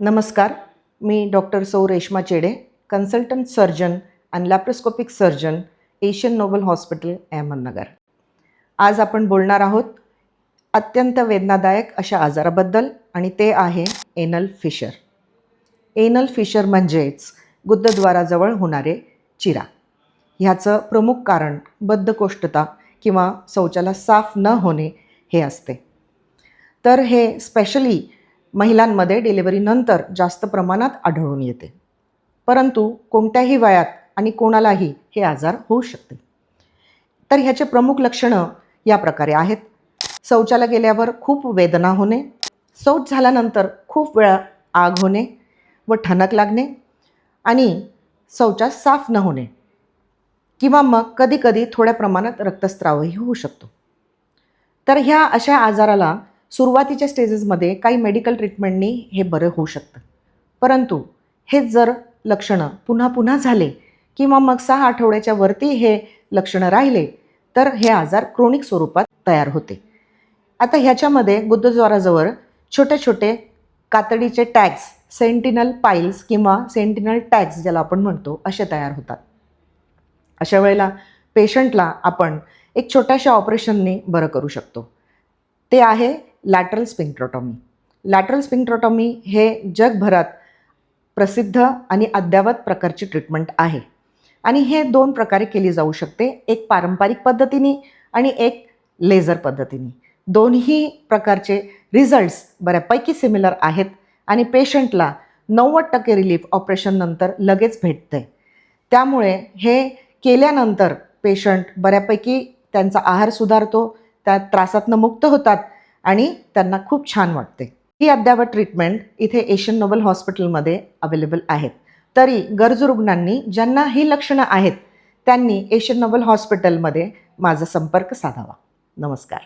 नमस्कार मी डॉक्टर सौ Reshma Chede consultant surgeon and laparoscopic surgeon Asian noble hospital Ahmednagar. आज आपण बोलणार आहोत अत्यंत वेदनादायक अशा आजाराबद्दल आणि ते आहे एनल फिशर. एनल फिशर म्हणजेच गुद्दद्वाराजवळ होणारे चिरा. ह्याचं प्रमुख कारण बद्धकोष्ठता किंवा शौचाला साफ न होणे हे असते. तर हे स्पेशली महिलांमध्ये डिलिव्हरीनंतर जास्त प्रमाणात आढळून येते. परंतु कोणत्याही वयात आणि कोणालाही हे आजार होऊ शकते. तर ह्याचे प्रमुख लक्षणं या प्रकारे आहेत. शौचाला गेल्यावर खूप वेदना होणे शौच झाल्यानंतर खूप वेळा आग होणे व ठणक लागणे आणि शौचास साफ न होणे किंवा मग कधीकधी थोड्या प्रमाणात रक्तस्रावही होऊ शकतो. तर ह्या अशा आजाराला सुरुवातीच्या स्टेजेसमध्ये काही मेडिकल ट्रीटमेंटनी हे बरं होऊ शकतं. परंतु हेच जर लक्षणं पुन्हा पुन्हा झाले किंवा मग सहा आठवड्याच्या वरती हे लक्षणं राहिले तर हे आजार क्रोनिक स्वरूपात तयार होते. आता ह्याच्यामध्ये गुद्धज्वाराजवळ छोटे छोटे कातडीचे टॅग्स सेंटिनल पाईल्स किंवा सेंटिनल टॅग्स ज्याला आपण म्हणतो असे तयार होतात. अशा वेळेला पेशंटला आपण एक छोट्याशा ऑपरेशनने बरं करू शकतो. ते आहे लॅटरल स्पिंक्ट्रोटॉमी लॅटरल स्पिंक्ट्रोटॉमी हे जगभरात प्रसिद्ध आणि अद्ययावत प्रकारची ट्रीटमेंट आहे. आणि हे दोन प्रकारे केली जाऊ शकते. एक पारंपरिक पद्धतीने आणि एक लेझर पद्धतीने. दोन्ही प्रकारचे रिझल्ट्स बऱ्यापैकी सिमिलर आहेत आणि पेशंटला नव्वद टक्के रिलीफ ऑपरेशननंतर लगेच भेटते त्यामुळे हे केल्यानंतर पेशंट बऱ्यापैकी त्यांचा आहार सुधारतो त्या त्रासातनं मुक्त होतात आणि त्यांना खूप छान वाटते. ही अद्यावत ट्रीटमेंट इथे एशियन नोबल हॉस्पिटलमध्ये अवेलेबल आहेत. तरी गरजू रुग्णांनी ज्यांना ही लक्षणं आहेत त्यांनी एशियन नोबल हॉस्पिटलमध्ये माझा संपर्क साधावा. नमस्कार.